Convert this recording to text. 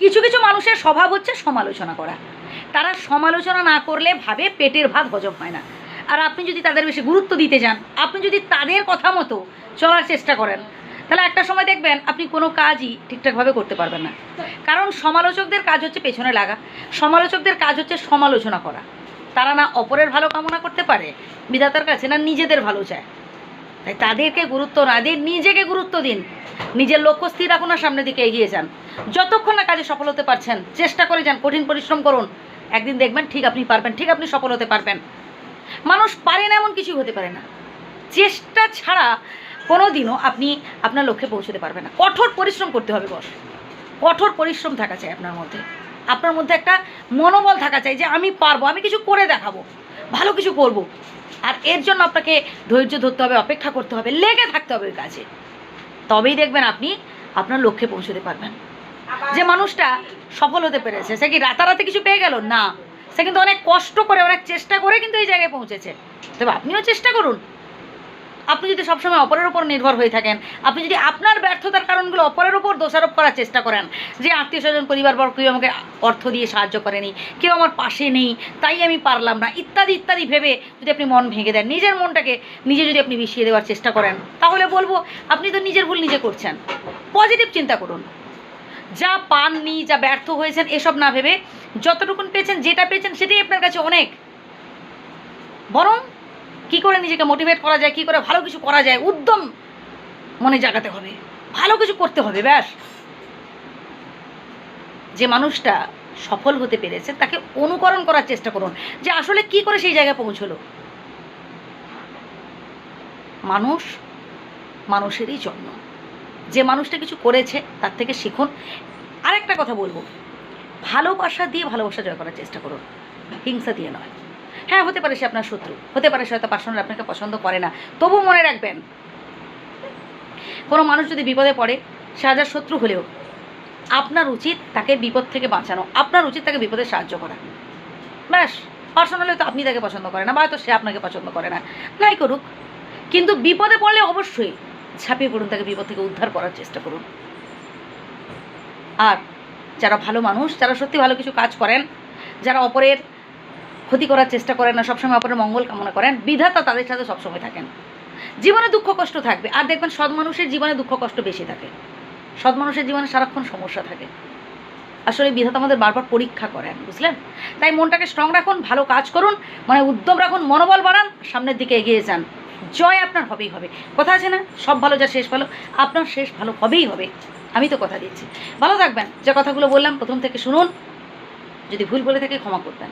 কিছু কিছু মানুষের স্বভাব হচ্ছে সমালোচনা করা। তারা সমালোচনা না করলে ভাবে পেটের ভাত হজম হয় না। আর আপনি যদি তাদের বেশি গুরুত্ব দিতে যান, আপনি যদি তাদের কথা মতো চলার চেষ্টা করেন, তাহলে একটা সময় দেখবেন আপনি কোনো কাজই ঠিকঠাকভাবে করতে পারবেন না। কারণ সমালোচকদের কাজ হচ্ছে পেছনে লাগা। সমালোচকদের কাজ হচ্ছে সমালোচনা করা। তারা না অপরের ভালো কামনা করতে পারে, বিধাতার কাছে না নিজেদের ভালো চায়। তাই তাদেরকে গুরুত্ব না দিয়ে নিজেকে গুরুত্ব দিন। নিজের লক্ষ্য স্থির রাখুন আর সামনের দিকে এগিয়ে যান। যতক্ষণ না কাজে সফল হতে পারছেন, চেষ্টা করে যান, কঠিন পরিশ্রম করুন। একদিন দেখবেন ঠিক আপনি পারবেন, ঠিক আপনি সফল হতে পারবেন। মানুষ পারে না এমন কিছু হতে পারে না। চেষ্টা ছাড়া কোনো দিনও আপনি আপনার লক্ষ্যে পৌঁছতে পারবেন না। কঠোর পরিশ্রম করতে হবে বস। কঠোর পরিশ্রম থাকা চাই আপনার মধ্যে। আপনার মধ্যে একটা মনোবল থাকা চাই যে আমি পারব, আমি কিছু করে দেখাবো, ভালো কিছু করব। আর এর জন্য আপনাকে ধৈর্য ধরতে হবে, অপেক্ষা করতে হবে, লেগে থাকতে হবে ওই কাজে। তবেই দেখবেন আপনি আপনার লক্ষ্যে পৌঁছতে পারবেন। যে মানুষটা সফল হতে পেরেছে, সে কি রাতারাতি কিছু পেয়ে গেল? না। সে কিন্তু অনেক কষ্ট করে, অনেক চেষ্টা করে কিন্তু এই জায়গায় পৌঁছেছে। তবে আপনিও চেষ্টা করুন। আপনি যদি সবসময় অপরের উপর নির্ভর হয়ে থাকেন, আপনি যদি আপনার ব্যর্থতার কারণগুলো অপরের উপর দোষারোপ করার চেষ্টা করেন, যে আত্মীয় স্বজন, পরিবারবর্গ কেউ আমাকে অর্থ দিয়ে সাহায্য করেনি, কেউ আমার পাশে নেই, তাই আমি পারলাম না, ইত্যাদি ইত্যাদি ভেবে যদি আপনি মন ভেঙে দেন, নিজের মনটাকে নিজে যদি আপনি বিষিয়ে দেওয়ার চেষ্টা করেন, তাহলে বলব আপনি তো নিজের ভুল নিজে করছেন। পজিটিভ চিন্তা করুন। যা পাননি, যা ব্যর্থ হয়েছেন, এসব না ভেবে যতটুকুন পেয়েছেন, যেটা পেয়েছেন, সেটাই আপনার কাছে অনেক। বরং কি করে নিজেকে মোটিভেট করা যায়, কি করে ভালো কিছু করা যায়, উদ্যম মনে জাগাতে হবে। ভালো কিছু করতে হবে, ব্যাস। যে মানুষটা সফল হতে পেরেছে, তাকে অনুকরণ করার চেষ্টা করুন। যে আসলে কি করে সেই জায়গায় পৌঁছলো? মানুষ মানুষেরই জন্য যে মানুষটা কিছু করেছে, তার থেকে শিখুন। আরেকটা কথা বলব। ভালোবাসা দিয়ে ভালোবাসা জয় করার চেষ্টা করুন। হিংসা দিয়ে নয়। হ্যাঁ হতে পারে সে আপনার শত্রু, হতে পারে সে হয়তো পার্সোনাল আপনাকে পছন্দ করে না। তবু মনে রাখবেন, কোনো মানুষ যদি বিপদে পড়ে, সে হাজার শত্রু হলেও আপনার উচিত তাকে বিপদ থেকে বাঁচানো, আপনার উচিত তাকে বিপদে সাহায্য করা। ব্যাস পার্সোনালি তো আপনি তাকে পছন্দ করে না, বা হয়তো সে আপনাকে পছন্দ করে না। নাই করুক, কিন্তু বিপদে পড়লে অবশ্যই ঝাঁপিয়ে পড়ুন, তাকে বিপদ থেকে উদ্ধার করার চেষ্টা করুন। আর যারা ভালো মানুষ, যারা সত্যি ভালো কিছু কাজ করেন, যারা অপরের ক্ষতি করার চেষ্টা করেন না, সবসময় অপরের মঙ্গল কামনা করেন। বিধাতা তাদের সাথে সবসময় থাকেন। জীবনে দুঃখ কষ্ট থাকবে। আর দেখবেন সৎ মানুষের জীবনে দুঃখ কষ্ট বেশি থাকে। সৎ মানুষের জীবনে সারাক্ষণ সমস্যা থাকে। আসলে বিধাতা আমাদের বারবার পরীক্ষা করেন, বুঝলেন? তাই মনটাকে স্ট্রং রাখুন, ভালো কাজ করুন মানে উদ্যম রাখুন, মনোবল বাড়ান, সামনের দিকে এগিয়ে যান। জয় আপনার হবেই হবে। কথা আছে না? সব ভালো, যা শেষ ভালো, আপনার শেষ ভালো হবেই হবে। আমি তো কথা দিচ্ছি। ভালো থাকবেন। যে কথাগুলো বললাম, প্রথম থেকে শুনুন। যদি ভুল বলে থাকে ক্ষমা করবেন।